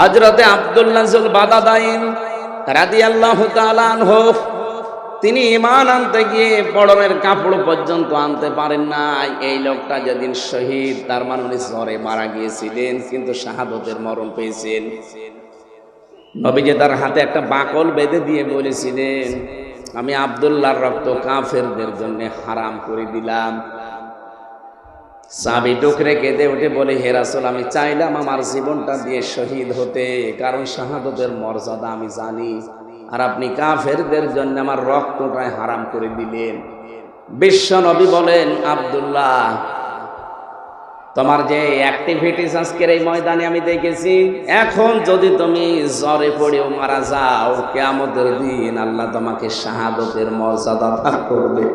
হজরতে আব্দুল্লাহুল বাদাদাইন রাদি আল্লাহ হোক তিনি ইমান আনতে গিয়ে পড়নের কাপড় পর্যন্ত আনতে পারেন না এই লোকটা যেদিন শহীদ, তার মানে উনি জ্বরে মারা গিয়েছিলেন, কিন্তু শাহাদতের মরণ পেয়েছেন। নবীজি তার হাতে একটা বাকল বেঁধে দিয়ে বলেছিলেন, আমি আবদুল্লাহর রক্ত কাফেরদের জন্য হারাম করে দিলাম। সাবি টুকরে কেঁদে উঠে বলে হেরাসল আমি চাইলাম আমার জীবনটা দিয়ে শহীদ হতে, কারণ শাহাদতের মর্যাদা আমি জানি। আর আপনি কাফেরদের জন্য আমার রক্তটাই হারাম করে দিলেন। বিশ্ব নবী বলেন, আব্দুল্লাহ, তোমার যে অ্যাক্টিভিটিস আজকের এই ময়দানে আমি দেখেছি, এখন যদি তুমি জ্বরে পড়েও মারা যাও, কেয়ামতের দিন আল্লাহ তোমাকে শাহাদতের মর্যাদা করবে।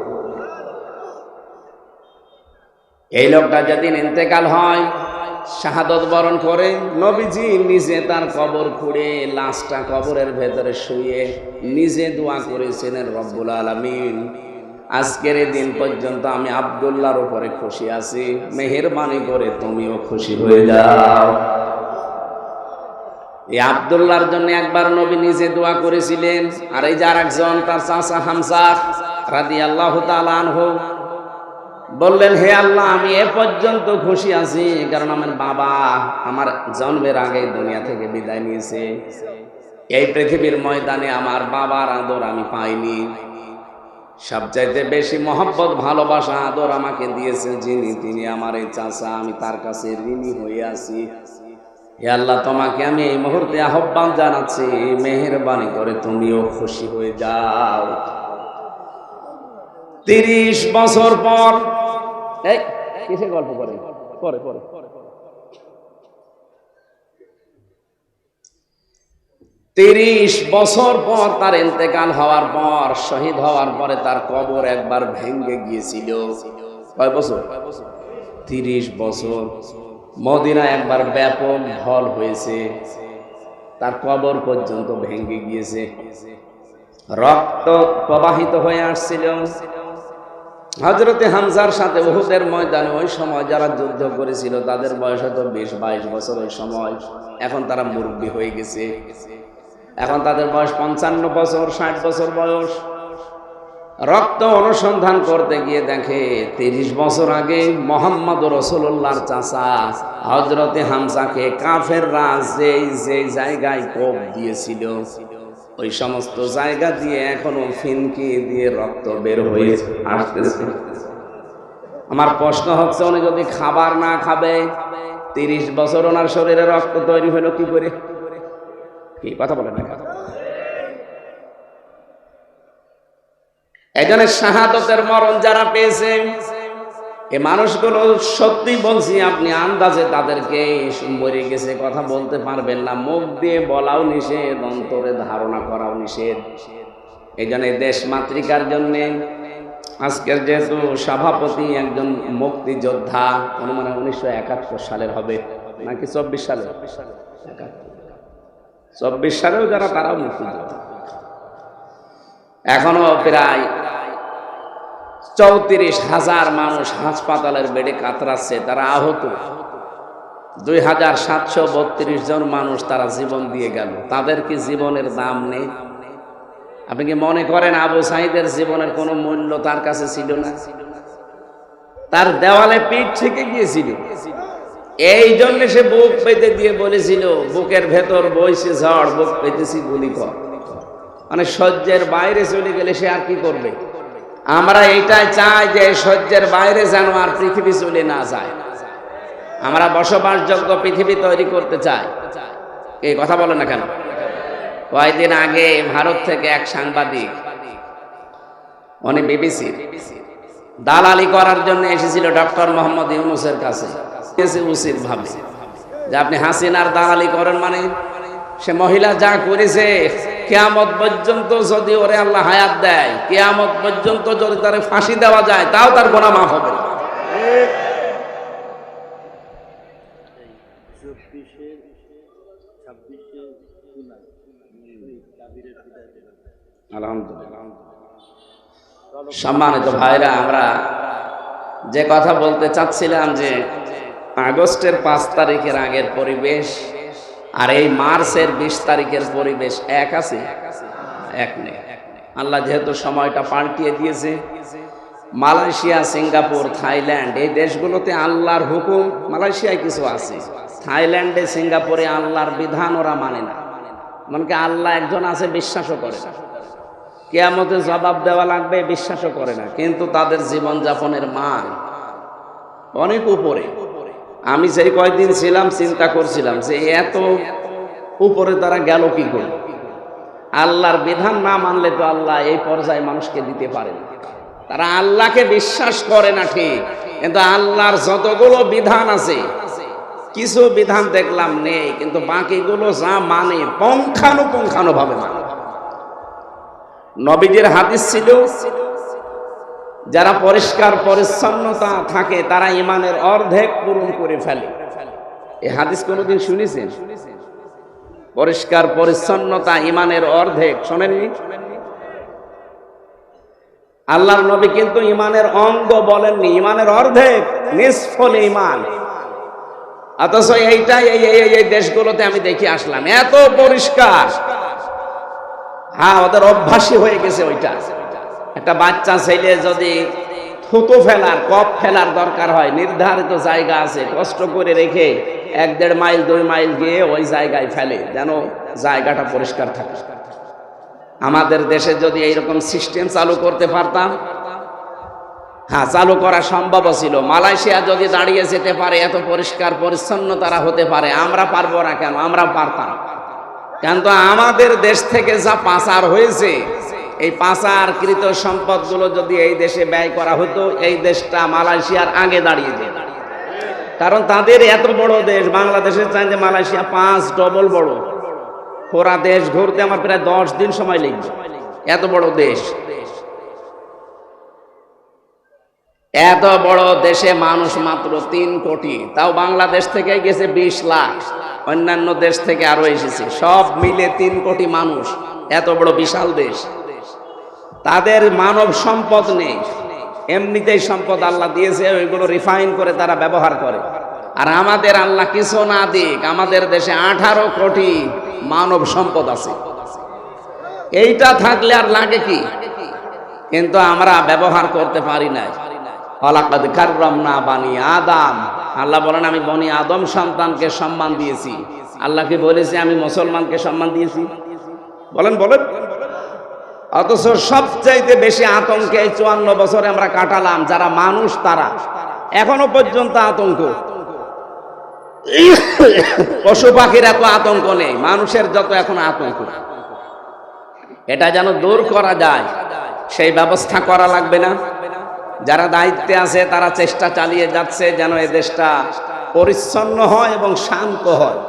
এই লোকটা যেদিন ইন্তেকাল হয়, শাহাদত বরণ করে নবীজি নিজে তার কবর খুঁড়ে লাশটা কবরের ভেতরে শুয়ে নিজে দোয়া করেছিলেন রব্বুল আলমিন। আজকের এই দিন পর্যন্ত আমি আবদুল্লাহর উপরে খুশি আছি, মেহরবানি করে তুমিও খুশি হয়ে যাও। এই আবদুল্লাহর জন্য একবার নবী নিজে দোয়া করেছিলেন, আর এই যার একজন তার চাচা হামসা রাদি আল্লাহ আনহু বললেন, হে আল্লাহ, আমি এ পর্যন্ত খুশি আছি, কারণ আমার বাবা আমার জন্মের আগে দুনিয়া থেকে বিদায় নিয়েছে। এই পৃথিবীর ময়দানে আমার বাবার আদর আমি পাইনি। সবচাইতে বেশি মহব্বত, ভালোবাসা, আদর আমাকে দিয়েছে যিনি, তিনি আমার এই চাষা আমি তার কাছে ঋণী হয়ে আছি। হে আল্লাহ, তোমাকে আমি এই মুহূর্তে আহ্বান জানাচ্ছি, মেহরবানি করে তুমিও খুশি হয়ে যাও। তিরিশ বছর পর এই কিসের গল্প করে পরে পরে তিরিশ বছর পর তার ইন্তেকাল হওয়ার পর শহীদ হওয়ার পরে তার কবর একবার ভেঙ্গে গিয়েছিল। কয় বছর? তিরিশ বছর। মদিনা একবার ব্যাপক ঢল হয়েছে। তার কবর পর্যন্ত ভেঙ্গে গিয়েছে। রক্ত প্রবাহিত হয়ে আসছিল। হজরতে হামজার সাথে বহুদের ময়দানে ওই সময় যারা যুদ্ধ করেছিল, তাদের বয়স হয়তো বিশ, বাইশ বছর ওই সময়। এখন তারা মুরব্বী হয়ে গেছে। এখন তাদের বয়স পঞ্চান্ন বছর, ষাট বছর বয়স। রক্ত অনুসন্ধান করতে গিয়ে দেখে তিরিশ বছর আগে মোহাম্মদ রসুল্লাহর চাষা হজরতে হামসাকে কাফের রাজ যেই জায়গায় কোপ দিয়েছিল ওই সমস্ত জায়গা দিয়ে এখনও ফিনকি দিয়ে রক্ত বের হয়ে আসতেছে। আমার প্রশ্ন হচ্ছে, উনি যদি খাবার না খাবে, তিরিশ বছর ওনার শরীরে রক্ত তৈরি হলো কি করে? কি কথা বলেন না একজনের শাহাদতের মরণ যারা পেয়েছে এ মানুষগুলো সত্যি বলছি, আপনি আন্দাজে তাদেরকে মরে গেছে, কথা বলতে পারবেন না। মুখ দিয়ে বলাও নিষেধ, অন্তরে ধারণা করাও নিষেধ। এই জন্য দেশ মাতৃকার জন্যে আজকের যেহেতু সভাপতি একজন মুক্তিযোদ্ধা অনুমানে উনিশশো একাত্তর সালের হবে, নাকি চব্বিশ সালে? চব্বিশ সালেও যারা তারাও মুক্তিযোদ্ধা। এখনও প্রায় চৌত্রিশ হাজার মানুষ হাসপাতালের বেডে কাতরাচ্ছে, তারা আহত। দুই হাজার সাতশো বত্রিশ জন মানুষ তারা জীবন দিয়ে গেল। তাদের কি জীবনের দাম নেই? আপনি কি মনে করেন আবু সাইদের জীবনের কোনো মূল্য তার কাছে ছিল না? তার দেওয়ালে পিঠ থেকে গিয়েছিল। এই জন্য সে বুক পেতে দিয়ে বলেছিল, বুকের ভেতর বইছে ঝড়, বুক পেতেছি গুলি কর মানে সহ্যের বাইরে চলে গেলে সে আর কি করবে? আমরা এইটাই চাই যে সহ্যের বাইরে যেন আর পৃথিবী চলে না যায়। আমরা বসবাসযোগ্য পৃথিবী তৈরি করতে চাই। এই কথা বলে না কেন? কয়েকদিন আগে ভারত থেকে এক সাংবাদিক, উনি বিবিসি দালালি করার জন্য এসেছিল ডক্টর মোহাম্মদ ইউনুসের কাছে। উচিত ভাবে, যে আপনি হাসিনার দালালি করেন মানে সে মহিলা যা করেছে, কেয়ামত পর্যন্ত যদি ওরে আল্লাহ হায়াত দেয়, কেয়ামত পর্যন্ত যদি তার ফাঁসি দেওয়া যায়, তাও তার গোনা মাফ হবে না। সম্মানিত ভাইরা, আমরা যে কথা বলতে চাচ্ছিলাম যে আগস্টের পাঁচ তারিখের আগের পরিবেশ আর এই মার্চের বিশ তারিখের পরিবেশ এক আছে? এক নেই। আল্লাহ যেহেতু সময়টা পাল্টিয়ে দিয়েছে, মালয়েশিয়া, সিঙ্গাপুর, থাইল্যান্ড, এই দেশগুলোতে আল্লাহর হুকুম, মালয়েশিয়ায় কিছু আছে। থাইল্যান্ডে, সিঙ্গাপুরে আল্লাহর বিধান ওরা মানে না। এমনকি আল্লাহ একজন আছে, বিশ্বাসও করে না। কেয়ামতে জবাব দেওয়া লাগবে, বিশ্বাসও করে না। কিন্তু তাদের জীবনযাপনের মান অনেক উপরে। আমি যেই কয়েকদিন ছিলাম, চিন্তা করছিলাম যে এত উপরে তারা গেল কি করে? আল্লাহর বিধান না মানলে তো আল্লাহ এই পর্যায়ে মানুষকে দিতে পারে না। তারা আল্লাহকে বিশ্বাস করে না ঠিক, কিন্তু আল্লাহর যতগুলো বিধান আছে, কিছু বিধান দেখলাম নেই, কিন্তু বাকিগুলো যা মানে পঙ্খানুপুঙ্খানু ভাবে মানে। নবীজির হাদিস ছিল যারা পরিষ্কার, পরিচ্ছন্নতা থাকে, তারা ইমানের অর্ধেক পূরণ করে ফেলে। এই হাদিস কোনোদিন শুনেছেন? পরিষ্কার, পরিচ্ছন্নতা ইমানের অর্ধেক, শোনেননি? আল্লাহর নবী কিন্তু ইমানের অঙ্গ বলেননি ইমানের অর্ধেক, নিষ্ফল ইমান অথচ এইটাই, এই এই এই দেশগুলোতে আমি দেখি আসলাম, এত পরিষ্কার। হ্যাঁ ওদের অভ্যাসী হয়ে গেছে ওইটা। একটা বাচ্চা ছেলে যদি থুতু ফেলার কপ ফেলার দরকার হয়, নির্ধারিত জায়গা আছে, কষ্ট করে রেখে এক দেড় মাইল, দুই মাইল গিয়ে ওই জায়গায় ফেলে, যেন জায়গাটা পরিষ্কার থাকে। আমাদের দেশে যদি এইরকম সিস্টেম চালু করতে পারতাম হ্যাঁ চালু করা সম্ভব ছিল। মালয়েশিয়া যদি দাঁড়িয়ে যেতে পারে, এত পরিষ্কার পরিচ্ছন্ন তারা হতে পারে, আমরা পারব না কেন? আমরা পারতাম। কেন তো আমাদের দেশ থেকে যা পাচার হয়েছে এই পাচারকৃত সম্পদগুলো যদি এই দেশে ব্যয় করা হতো, এই দেশটা মালয়েশিয়ার আগে দাঁড়িয়ে যেত। কারণ তাদের এত বড় দেশ, বাংলাদেশের চাইতে মালয়েশিয়া পাঁচ ডবল বড়। পুরা দেশ ঘুরতে আমার প্রায় দশ দিন সময় লাগবে এত বড় দেশ। এত বড় দেশে মানুষ মাত্র তিন কোটি। তাও বাংলাদেশ থেকে গেছে বিশ লাখ। অন্যান্য দেশ থেকে আরও এসেছে। সব মিলে তিন কোটি মানুষ। এত বড় বিশাল দেশ। তাদের মানব সম্পদ নেই। এমনিতেই সম্পদ আল্লাহ দিয়েছে, ওইগুলো রিফাইন করে তারা ব্যবহার করে। আর আমাদের আল্লাহ কিছু না দিক, আমাদের দেশে আঠারো কোটি মানব সম্পদ আছে। এইটা থাকলে আর লাগে কি? কিন্তু আমরা ব্যবহার করতে পারি না অলাকাদ কার্রাম না বানি আদাম। আল্লাহ বলেন, আমি বনি আদম সন্তানকে সম্মান দিয়েছি। আল্লাহকে বলেছি, আমি মুসলমানকে সম্মান দিয়েছি? বলেন বলেন। অথচ সবচাইতে বেশি আতঙ্কে এই চুয়ান্ন বছরে আমরা কাটালাম, যারা মানুষ তারা। এখনও পর্যন্ত আতঙ্ক। পশু পাখির এত আতঙ্ক নেই, মানুষের যত এখন আতঙ্ক। এটা যেন দূর করা যায়, সেই ব্যবস্থা করা লাগবে না। যারা দায়িত্বে আছে, তারা চেষ্টা চালিয়ে যাচ্ছে যেন এ দেশটা পরিচ্ছন্ন হয় এবং শান্ত হয়।